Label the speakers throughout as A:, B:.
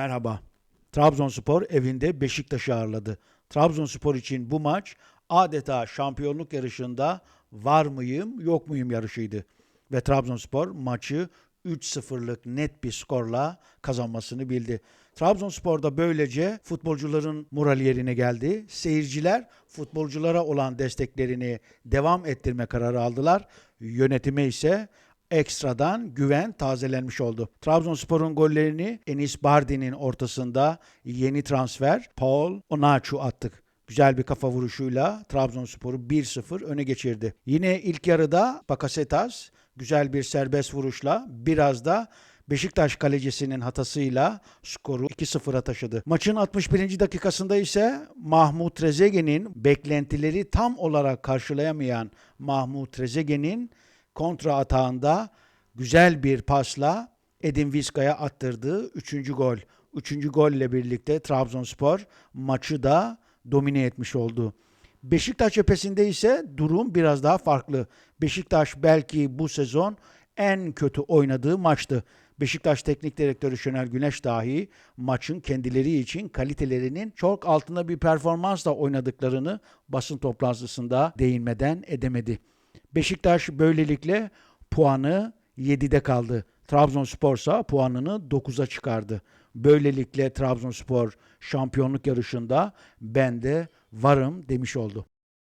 A: Merhaba. Trabzonspor evinde Beşiktaş'ı ağırladı. Trabzonspor için bu maç adeta şampiyonluk yarışında var mıyım yok muyum yarışıydı. Ve Trabzonspor maçı 3-0'lık net bir skorla kazanmasını bildi. Trabzonspor'da böylece futbolcuların morali yerine geldi. Seyirciler futbolculara olan desteklerini devam ettirme kararı aldılar. Yönetime ise ekstradan güven tazelenmiş oldu. Trabzonspor'un gollerini Enis Bardi'nin ortasında yeni transfer Paul Onaçu attık. Güzel bir kafa vuruşuyla Trabzonspor'u 1-0 öne geçirdi. Yine ilk yarıda Bakasetas güzel bir serbest vuruşla biraz da Beşiktaş kalecisinin hatasıyla skoru 2-0'a taşıdı. Maçın 61. dakikasında ise Mahmut Trezeguet'in beklentileri tam olarak karşılayamayan Mahmut Trezeguet'in kontra atağında güzel bir pasla Edin Vizca'ya attırdığı 3. gol. 3. golle birlikte Trabzonspor maçı da domine etmiş oldu. Beşiktaş cephesinde ise durum biraz daha farklı. Beşiktaş belki bu sezon en kötü oynadığı maçtı. Beşiktaş Teknik Direktörü Şener Güneş dahi maçın kendileri için kalitelerinin çok altında bir performansla oynadıklarını basın toplantısında değinmeden edemedi. Beşiktaş böylelikle puanı 7'de kaldı. Trabzonspor ise puanını 9'a çıkardı. Böylelikle Trabzonspor şampiyonluk yarışında ben de varım demiş oldu.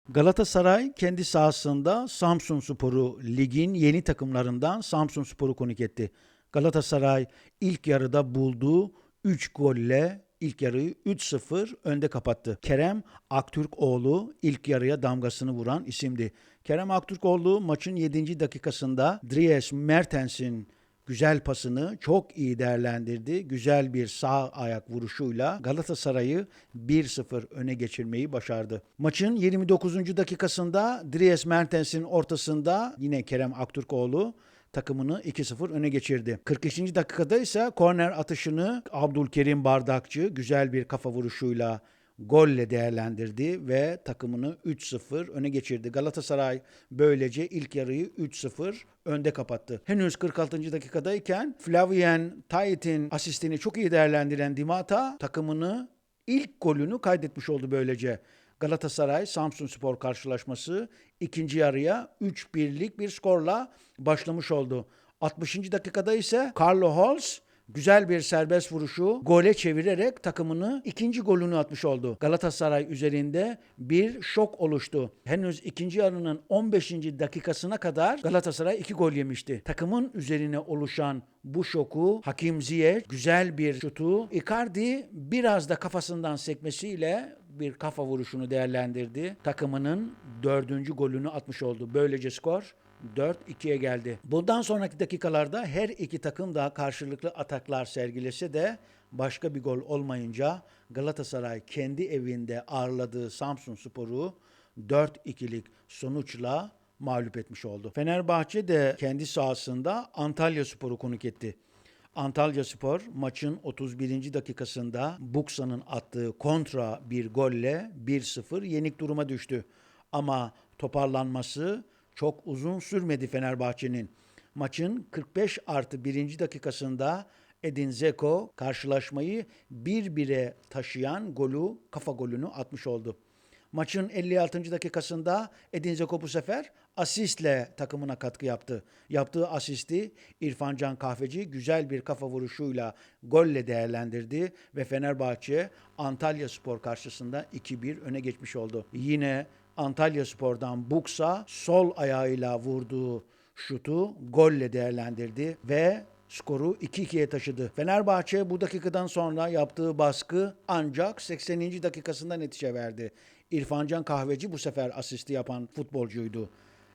A: Galatasaray kendi sahasında Samsun Spor'u ligin yeni takımlarından Samsun Spor'u konuk etti. Galatasaray ilk yarıda bulduğu 3 golle ilk yarıyı 3-0 önde kapattı. Kerem Aktürkoğlu ilk yarıya damgasını vuran isimdi. Kerem Aktürkoğlu maçın 7. dakikasında Dries Mertens'in güzel pasını çok iyi değerlendirdi. Güzel bir sağ ayak vuruşuyla Galatasaray'ı 1-0 öne geçirmeyi başardı. Maçın 29. dakikasında Dries Mertens'in ortasında yine Kerem Aktürkoğlu takımını 2-0 öne geçirdi. 42. dakikada ise korner atışını Abdülkerim Bardakçı güzel bir kafa vuruşuyla golle değerlendirdi ve takımını 3-0 öne geçirdi. Galatasaray böylece ilk yarıyı 3-0 önde kapattı. Henüz 46. dakikadayken Flavien Tayit'in asistini çok iyi değerlendiren Dimata takımını ilk golünü kaydetmiş oldu böylece. Galatasaray Samsun Spor karşılaşması ikinci yarıya 3-1'lik bir skorla başlamış oldu. 60. dakikada ise Carlo Holz güzel bir serbest vuruşu gole çevirerek takımını ikinci golünü atmış oldu. Galatasaray üzerinde bir şok oluştu. Henüz ikinci yarının 15. dakikasına kadar Galatasaray iki gol yemişti. Takımın üzerine oluşan bu şoku Hakim Ziyech güzel bir şutu Icardi biraz da kafasından sekmesiyle bir kafa vuruşunu değerlendirdi. Takımının dördüncü golünü atmış oldu. Böylece skor 4-2'ye geldi. Bundan sonraki dakikalarda her iki takım da karşılıklı ataklar sergilese de başka bir gol olmayınca Galatasaray kendi evinde ağırladığı Samsun Spor'u 4-2'lik sonuçla mağlup etmiş oldu. Fenerbahçe de kendi sahasında Antalya Spor'u konuk etti. Antalya Spor maçın 31. dakikasında Buksa'nın attığı kontra bir golle 1-0 yenik duruma düştü. Ama toparlanması çok uzun sürmedi Fenerbahçe'nin. Maçın 45 artı 1. dakikasında Edin Zeko karşılaşmayı bir bire taşıyan golü, kafa golünü atmış oldu. Maçın 56. dakikasında Edin Zeko bu sefer asistle takımına katkı yaptı. Yaptığı asisti İrfan Can Kahveci güzel bir kafa vuruşuyla golle değerlendirdi ve Fenerbahçe Antalya Spor karşısında 2-1 öne geçmiş oldu. Yine Antalya Spor'dan Buksa sol ayağıyla vurduğu şutu golle değerlendirdi ve skoru 2-2'ye taşıdı. Fenerbahçe bu dakikadan sonra yaptığı baskı ancak 80. dakikasında netice verdi. İrfancan Kahveci bu sefer asisti yapan futbolcuydu.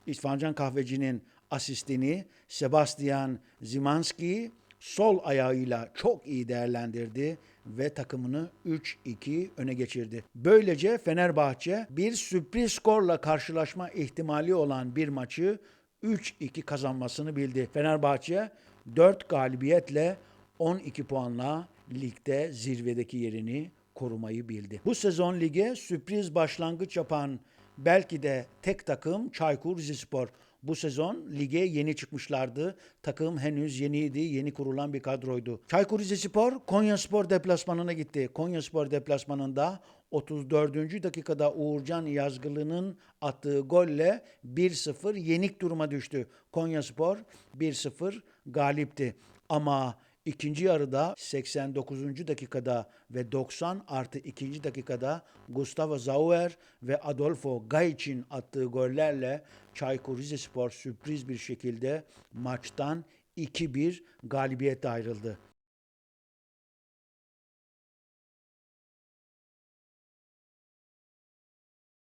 A: İrfancan Kahveci'nin asistini Sebastian Zimanski sol ayağıyla çok iyi değerlendirdi ve takımını 3-2 öne geçirdi. Böylece Fenerbahçe bir sürpriz skorla karşılaşma ihtimali olan bir maçı 3-2 kazanmasını bildi. Fenerbahçe 4 galibiyetle 12 puanla ligde zirvedeki yerini korumayı bildi. Bu sezon lige sürpriz başlangıç yapan belki de tek takım Çaykur Rizespor. Bu sezon lige yeni çıkmışlardı. Takım henüz yeniydi, yeni kurulan bir kadroydu. Çaykur Rizespor Konya Spor deplasmanına gitti. Konya Spor deplasmanında 34. dakikada Uğurcan Yazgılı'nın attığı golle 1-0 yenik duruma düştü. Konya Spor 1-0 galipti. Ama ikinci yarıda 89. dakikada ve 90 artı 2. dakikada Gustavo Zauer ve Adolfo Gaic'in attığı gollerle Çaykur Rizespor sürpriz bir şekilde maçtan 2-1 galibiyetle ayrıldı.